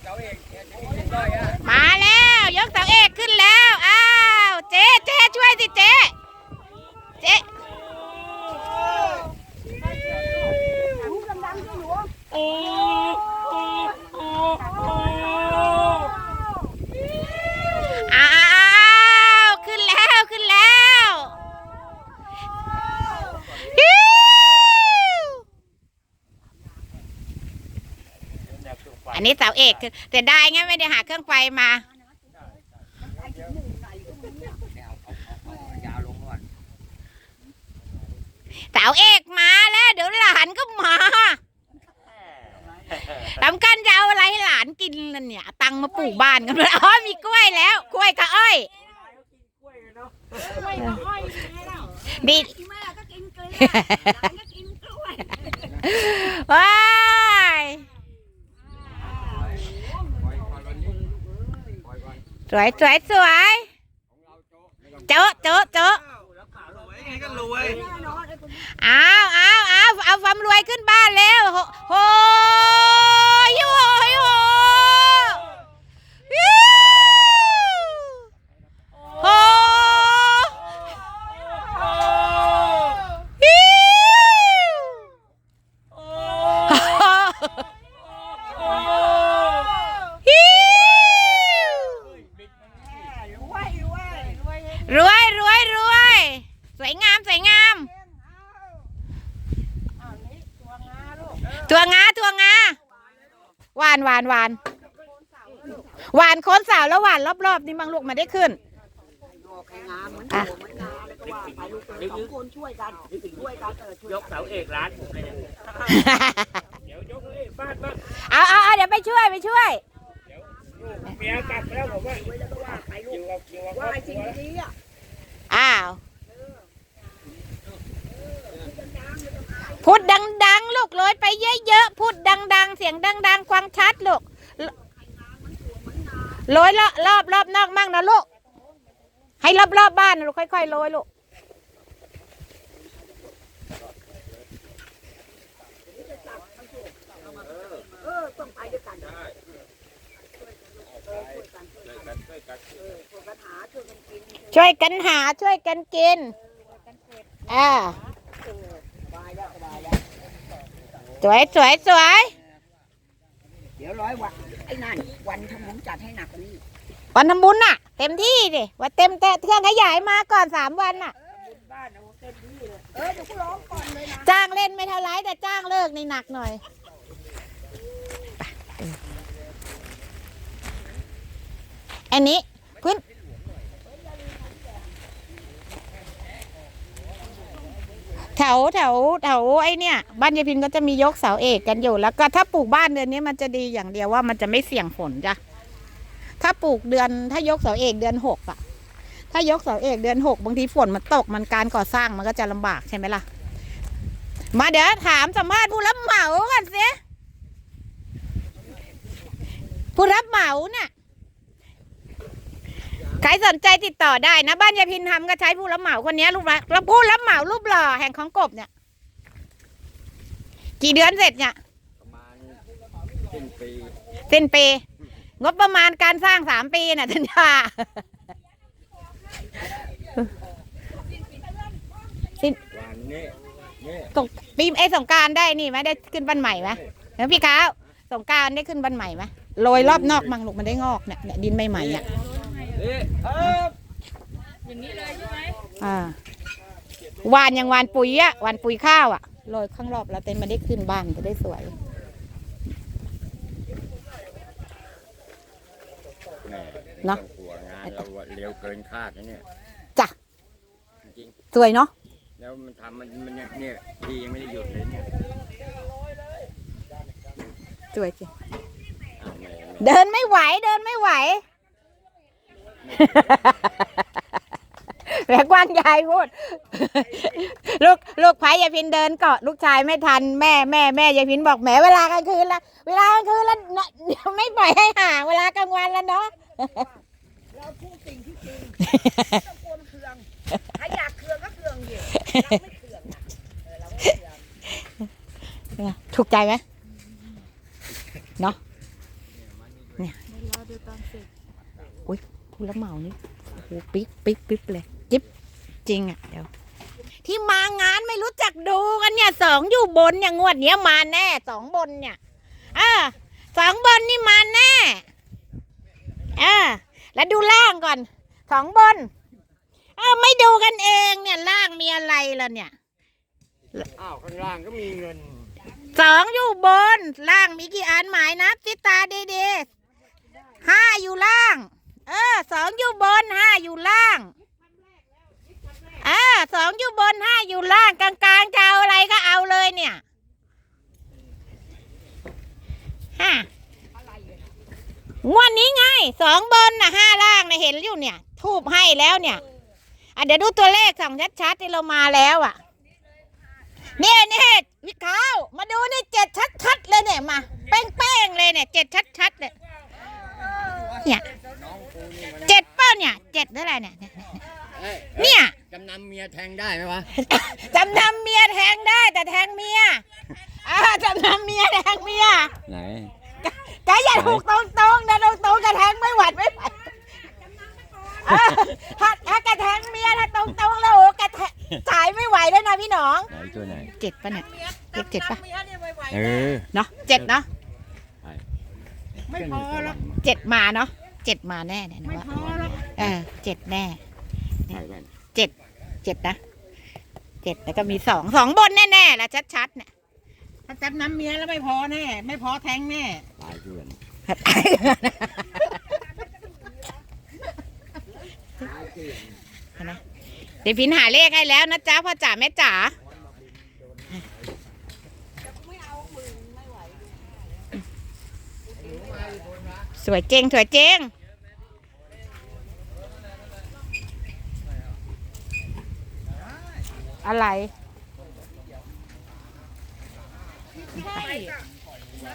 มาแล้ว นนี้เสาเอกคือแต่ได้ไงไม่ได้หาเครื่องไฟมายาวลงก่อนเสาเอกมาแล้ว เดี๋ยวหลานก็มาทำกันจะเอาอะไรให้หลานกินล่ะเนี่ยเอาตังค์มาปลูกบ้านกันเลยอ๋อมีกล้วยแล้วกล้วยกับอ้อยดีแม่ก็กินเกลือหลานก็กินกล้วยว้าย สวยสวยสวยเจ๊ะเจ๊ะเจ๊ะเอาเอาเอาเอาความรวยขึ้นบ้านแล้วโหโหยโหยโหวิวโหวิววิว รวยรวยรวยสวยงามสวยงาม ตัวงาตัวงาหวานหวานหวานหวานโคนเสาวแล้วหวานรอบๆนี่บางลูกมาได้ขึ้นอะช่วยกันช่วยกันเออช่วยกเสาเอกร้านผมเลยเนี่ยเดี๋ยวยกเอกบ้านบ้านเอาเอาเอาเดี๋ยวไปช่วยไปช่วยเมียกลับแล้วผมว่าอยู่กับอยู่กับว่าไอ้สิ่งดีอะ อ้าว พูดดัง ๆ ลูกโรยไปเยอะๆพูดดัง ๆ เสียงดังๆควังชัดลูกโรยรอบรอบรอบนอกมั่งนะลูกให้รอบรอบบ้านนะลูกค่อยๆโรยลูกเอยกันช่วยกันหาช่วยกันกินช่วยกันหาช่วยกันกินอ่า สวยสวยสวยเดี๋ยวร้อยวันไอ้นั่นวันทำบุญจัดให้หนักกว่านี้วันทำบุญน่ะ เต็มที่ดิว่าเต็มแต่เครื่องขยายมาก่อนสามวันน่ะเออเดี๋ยวกูร้องก่อนเลยนะจ้างเล่นไม่เท่าไรแต่จ้างเลิกนี่หนักหน่อยไปอันนี้พื้น แถวแถวแถวไอ้เนี่ย บ้านยายพินก็จะมียกเสาเอกกันอยู่แล้วก็ถ้าปลูกบ้านเดือนนี้มันจะดีอย่างเดียวว่ามันจะไม่เสี่ยงฝนจ้ะถ้าปลูกเดือนถ้ายกเสาเอกเดือนหกอะถ้ายกเสาเอกเดือนหกบางทีฝนมันตกมันการก่อสร้างมันก็จะลำบากใช่ไหมล่ะ มาเดี๋ยวถามสัมภาษณ์ผู้รับเหมากันสิผู้รับเหมาเนี่ย ใครสนใจติดต่อได้นะบ้านยายพินทำก็ใช้ผู้รับเหมาคนนี้รูปละแล้วผู้รับเหมารูปหล่อแห่งของกบเนี่ย กี่เดือนเสร็จเนี่ยประมาณสิ้นปีสิ้นปี งบประมาณการสร้างสามปีน่ะท่านว่าสิ้นวันนี้นี่สงปีไอ้สงการได้นี่ไหมได้ขึ้นบ้านใหม่ไหมเห็นพี่ข้าวสงการได้ขึ้นบ้านใหม่ไหมโรยรอบนอกมังลูกมันได้งอกเนี่ยเนี่ยดินใหม่ๆอะนี่เอออ่าหวานอย่างหวานปุ๋ยอะหวานปุ๋ยข้าวอะโรยข้างรอบแล้วเต็มมันได้ขึ้นบ้านจะได้สวยแหม่เนอะตัวงานเราเร็วเกินคาดนะเนี่ยจ้ะจริงสวยเนาะๆแล้วมันทำมันมันเนี่ยเนี่ยดียังไม่ได้หยุดเลยเนี่ยสวยจริงอ้าวแหม่เดินไม่ไหวเดินไม่ไหว แหวกว่างยายพูด ลูกลูกไผ่ยายพินเดินเกาะลูกชายไม่ทันแม่แม่แม่ยายพินบอกแหมเวลากลางคืนละเวลากลางคืนละเนอะไม่ปล่อยให้ห่างเวลากลางวันแล้วเนาะเราพูดสิ่งที่จริงไม่ต้องกลัวมันเคืองถ้าอยากเคืองก็เคืองอยู่เราไม่เคืองนะเออเราไม่เคืองถูกใจไหมเนาะ เนี่ยอุ้ย ผู้รับเหมานี่โอ้โหปิ๊กปิ๊กปิ๊กเลยจิ๊บจริงอะเดี๋ยว ที่มางานไม่รู้จักดูกันเนี่ยสองอยู่บนเนี่ยงวดเนี้ยมาแน่สองบนเนี่ยอ่าสองบนนี่มาแน่อ่าแล้วดูล่างก่อนสองบนเออไม่ดูกันเองเนี่ยล่างมีอะไรล่ะเนี่ยอ้าวข้างล่างก็มีเงินสองอยู่บน ล่างมีกี่อันหมายนับสิตาดีๆห้าอยู่ล่าง เออสองอยู่บนห้าอยู่ล่างเออสองอยู่บนห้าอยู่ล่างกลางๆจะเอาอะไรก็เอาเลยเนี่ยฮะงวดนี้ไงสองบนนะห้าล่างนะเห็นอยู่เนี่ย ทูบให้แล้วเนี่ยอะเดี๋ยวดูตัวเลขสองชัดๆที่เรามาแล้วอะเนี่ยเนี่ยวิขาวมาดูนี่เจ็ดชัดๆเลยเนี่ยมาเป้งๆเลยเนี่ยเจ็ดชัดๆเลยเนี่ยเจ็ดเป้าเนี่ยเจ็ดเท่าไหร่เนี่ยเนี่ยเนี่ย จำนำเมีย แทงได้ไหมวะ จำนำเมียแทงได้ แต่แทงเมียอ่าจำนำเมียแทงเมียไหน แกอย่าถูกตรงๆนะตรงๆกระแทงไม่หวัดไม่ไหวเออถ้าถ้ากระแทงเมียถ้าตรงๆแล้วโอ้กระแทงจ่ายไม่ไหวด้วยนะพี่หนองไหนตัวไหน เจ็ดปะเนี่ย เลขเจ็ดปะเมียเนี่ยไวเออเนาะเจ็ดเนาะๆไม่พอหรอกเจ็ดมาเนาะเจ็ดมาแน่เนี่ยนะไม่ว่าพอหรอกเออเจ็ดแน่ ใช่แว่นเจ็ด เจ็ดนะเจ็ดแล้วก็มีสองสองบนแน่ๆแล้วชัดๆเนี่ยถ้าจับน้ำเมียแล้วไม่พอแน่ ไม่พอแทงแน่ตายเพื่อนนะเดี๋ยวพินหาเลขให้แล้วนะจ๊ะพ่อจ๋าแม่จ๋าสวยเจงสวยเจง อะไร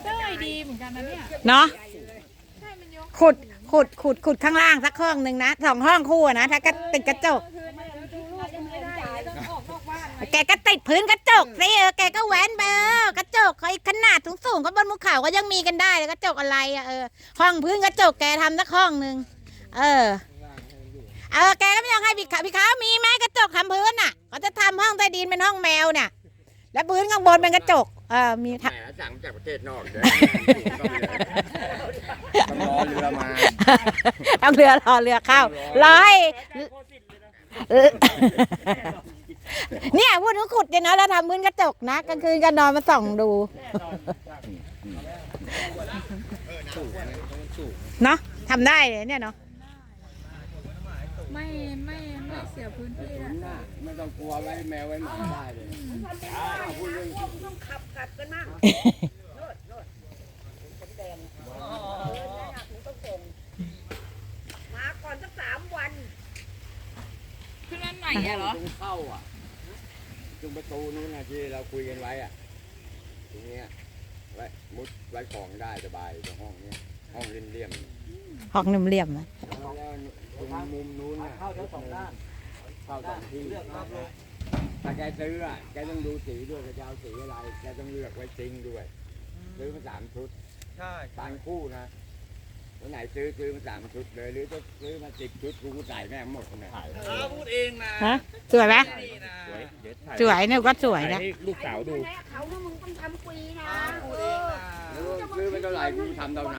ได้ดีเหมือนกันนะเนี่ยเนาะขุดขุดขุดขุดข้างล่างสักห้องหนึ่งนะสองห้องคู่อะนะถ้ากระติดกระจก แกก็ติดพื้นกระจกสิเออแกก็แหวนไปเออกระจกเขาอีกขนาดสูงสูงๆก็บนภูเขาก็ยังมีกันได้เลยกระจกอะไรอะเออห้องพื้นกระจกแกทำสักห้องหนึ่งเออเออแกก็ไม่ยอมให้พี่ขาวพี่ขาวมี เป็นห้องแมวเนี่ยแล้วพื้นข้างบนเป็นกระจกเออมีแหทะมสั่งจากประเทศนอกเดี๋ยวต้องรอเรือมา ต้องเรือรอเรือเข้ารอให้เออเนี่ยพูดถึงขุดเนี่ยนะเราทำพื้นกระจกนะกลางคืนก็นอนมาส่องดูเนาะทำได้เลยเนี่ยเนาะ ไม่ไม่ไม่ เสียพื้นที่ละไม่ต้องกลัวไว้แมวไว้หมาได้เลยต้องขับขับกันมั่งโน่นโน่นเป็นแดงเออนั่นน่ะถึงต้องส่งมาก่อนสักสามวันขึ้นร้านไหนอะเหรอตรงเข้าอะตรงประตูนู้นนะที่เราคุยกันไว้อะตรงเนี้ยไว้มุดไว้ของได้สบายตรงห้องเนี้ยห้องเลี่ยมๆหอกหนุ่มเหลี่ยมๆอะแล้วตรงมุมนู้นน่ะเข้าทั้งสองด้าน เข้าสองที่ถ้าแกซื้ออะแกต้องดูสีด้วยแกจะเอาสีอะไรแกต้องเลือกไว้จริงด้วย ซื้อมาสามชุดใช่บางคู่นะวันไหนซื้อซื้อมาสามชุดเลยหรือจะซื้อมาสิบชุดกูก็ใส่แม่งหมดเลยเขาพูดเองนะฮะสวยไหมนี่นะสวยเดี๋ยวถ่ายสวยเนี่ยก็สวยนะให้ลูกสาวดู เขาว่ามึงต้องทำฟรีนะ พูดเองนะ ซื้อไปเท่าไหร่กูทำเท่านั้น